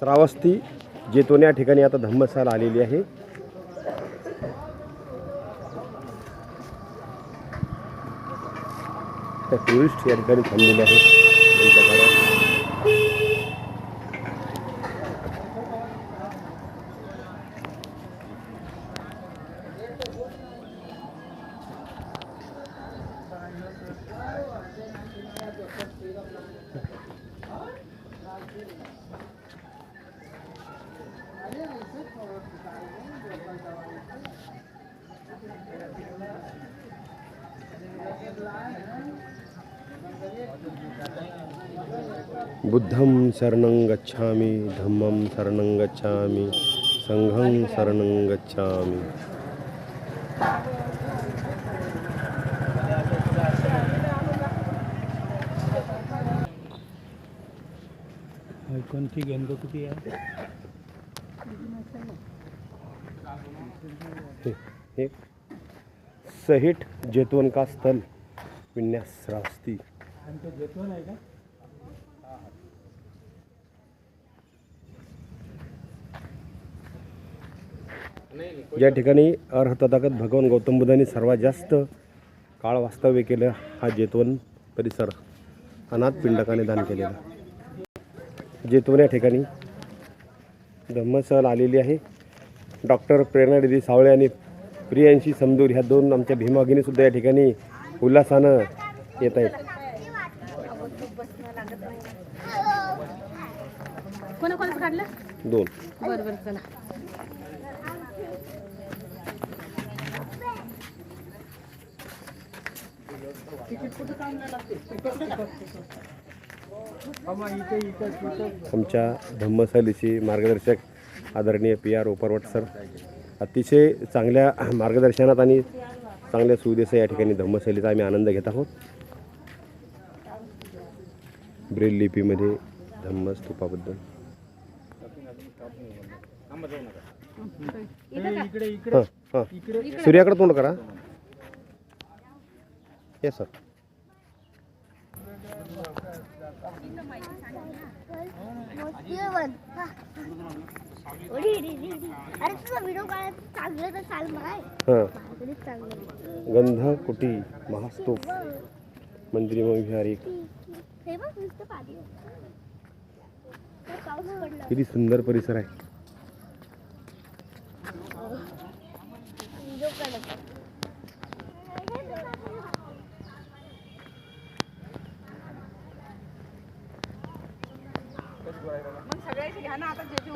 श्रावस्ती जेतोन या आता धम्मशाल आलेली आहे. टुरिस्ट या बुद्धम शरण गच्छा धम्म शरण गच्छा संघम शरण गच्छा कौन सी गेंद कुटी है? सहिट जेतवन का स्थल विन्यास श्रास्ती तो जेतवन है का या ठिकाणी अर्हतथागत भगवान गौतम बुद्धांनी सर्वात जास्त काळ वास्तव्य केलं हा जेतवन परिसर अनाथ पिंडकाने दान केलेला. जेतवन या ठिकाणी धम्मसहल आलेली आहे. डॉक्टर प्रेरणानिधी सावळे आणि प्रियांशी समदूर ह्या दोन आमच्या भीमागिनी सुद्धा या ठिकाणी उल्हासानं येत आहेत. दोन. बरं बरं चला इथे इथं तिथं आमच्या धम्मसहलीचे मार्गदर्शक आदरणीय पी आर ओपरवट सर अतिशय चांगल्या मार्गदर्शनात आणि चांगल्या सुविधेचा या ठिकाणी धम्मशैलीचा आम्ही आनंद घेत आहोत. ब्रेल लिपीमध्ये धम्मस्तूपाबद्दल इकडे इकडे हां हां. सूर्याकडे तोंड करा येस सर जेवण हा. ओढी, ओढी, ओढी, ओढी. अरे तुझा व्हिडिओ काढायचं चांगलं तर चाल माय हां. तरी चांगलं गंधकुटी महास्तूप मंदिर विहारी. पडला किती सुंदर परिसर आहे.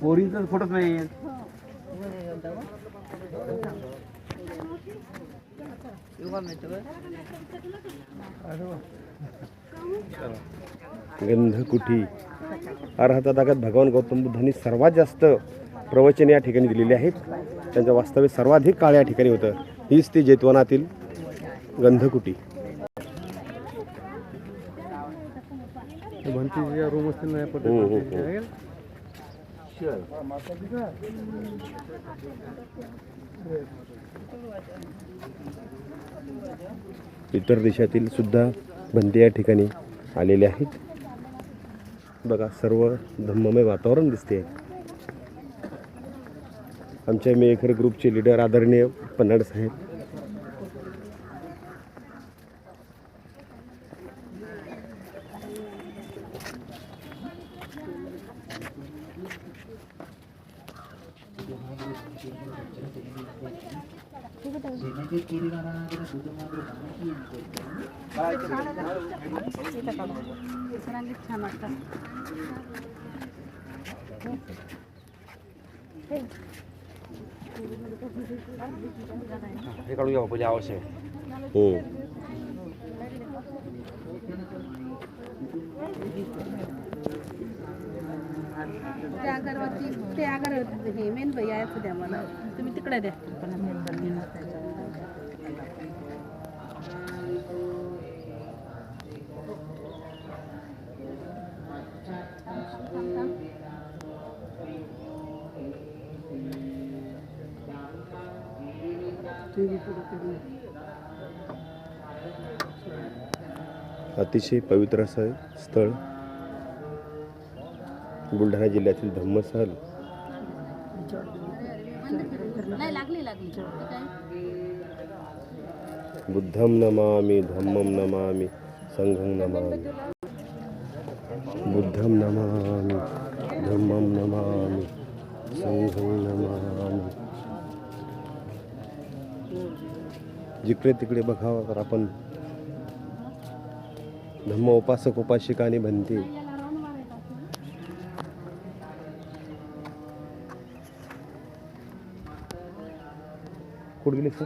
पोरींच फोटोच नाही गंधकुठी. अर्हता अर्हतदागत भगवान गौतम बुद्धांनी सर्वात जास्त प्रवचन या ठिकाणी दिलेले आहेत. त्यांचं वास्तव्य सर्वाधिक काळ या ठिकाणी होतं. हीच ती जैतवनातील गंधकुटी. रूम असतील ना हम्म, हम्म, हम्म. इतर देशातील सुद्धा बंदी या ठिकाणी आलेले आहेत. बघा सर्व धम्ममय वातावरण दिसते. आमच्या मेखर ग्रुपचे लीडर आदरणीय पन्नाड साहेब छान वाटतं हे काढून घ्या पहिले आवश्यक हो. त्या अगरबत्ती ते अगरबत्ती हे मेन बाई यायचं द्या मला. तुम्ही तिकडे द्या. अतिशय पवित्र असं स्थळ. बुलढाणा जिल्ह्यातील धम्मस्थळ. नाही लागली लागली. बुद्धं नमामि धम्मं नमामि संघं नमामि. बुद्धं नमामि धम्मं नमामि संघं नमामि. जिकडे तिकडे बघावं तर आपण धम्म उपासक उपासिका आणि भंती. कुठे गेले सर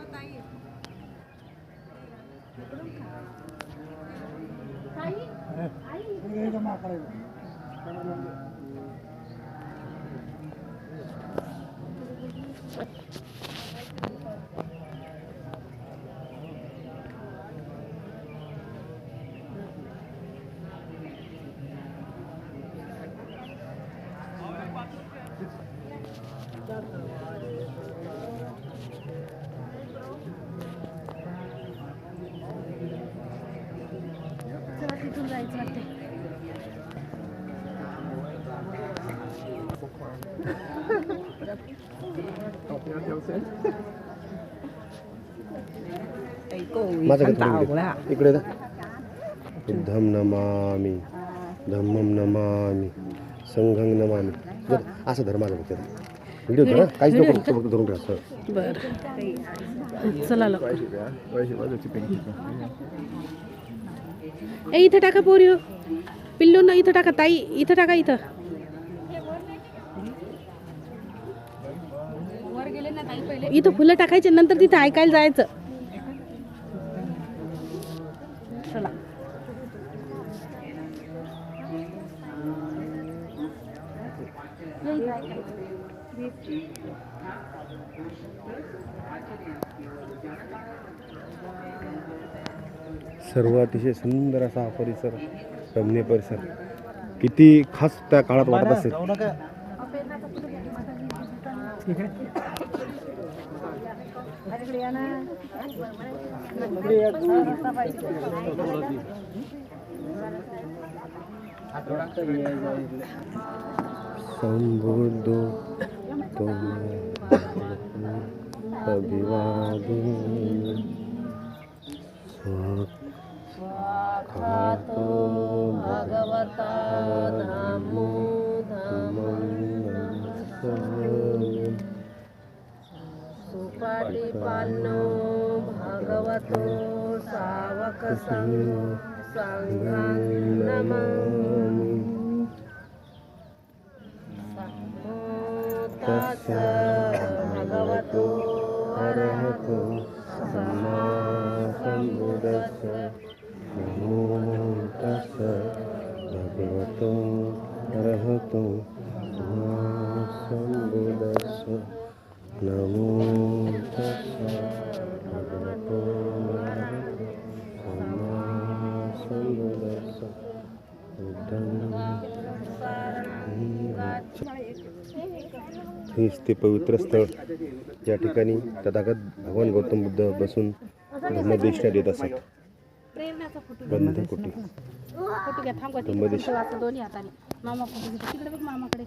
माझं इकडे बुद्धं नमामि धम्मं नमामि संघं नमामि. असं धर्म माझं बघते व्हिडिओ धरा काहीच नको फक्त धरून सर. बरं. चला ए इथं टाका पोरी हो पिल्लू ना इथं टाका ताई इथं टाका इथं. इथं फुलं टाकायचे नंतर तिथं ऐकायला जायचं. चला. सर्व अतिशय सुंदर असा हा परिसर रमणीय परिसर. किती खास त्या काळात वाटत असेल. संबुद्धो तो अभिवादन Namo Tassa Bhagavato Arahato Sammasambuddhassa Namo Tassa Bhagavato Arahato Sammasambuddhassa Namo हेच ते पवित्र स्थळ. या ठिकाणी तथागत भगवान गौतम बुद्ध बसून धम्मदेशना देत असत. बंधकुटी. फोटो मामाकडे.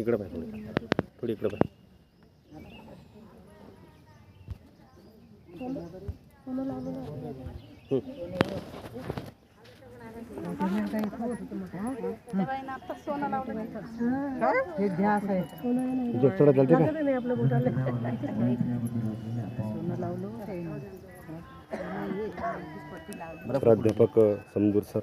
इकड़ पाहिजे थोडी थोडी इकडं प्राध्यापक समजूर सर।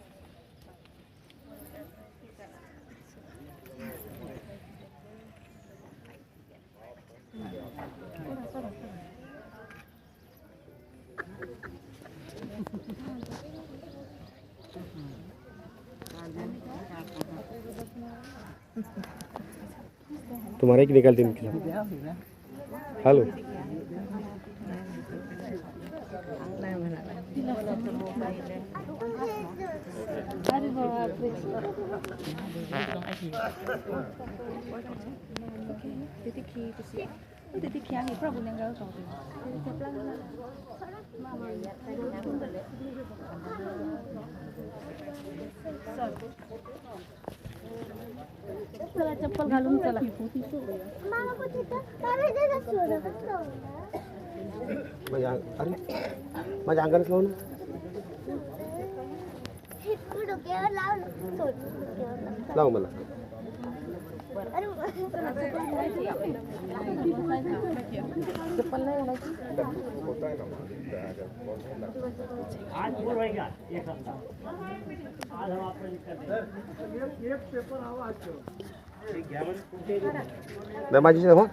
तुम्हारा एक निकालते हैं खिला हेलो। चला चप्पल घालून चला. मला. माझ्या अरे माझ्या अंगानेच लावून हे तू नाही माझी हो.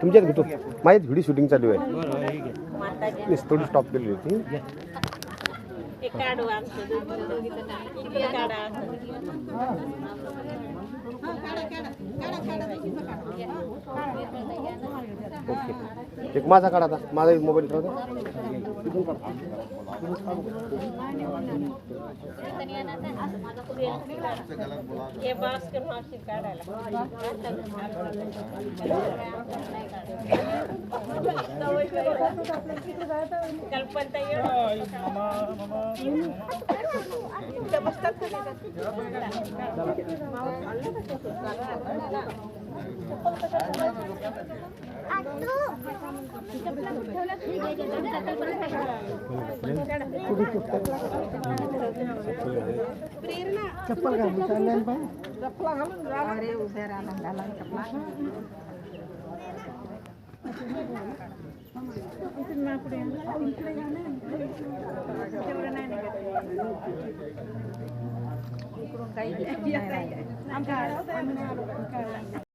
तुमच्यात घेतो माझीच व्हिडिओ शूटिंग चालू आहे. मीच थोडी स्टॉप केली होती. ओके एक माझा काढा आता. माझा एक मोबाईल ठेवता अरे उभ्या राहणार घाला. kurang kai am ka am na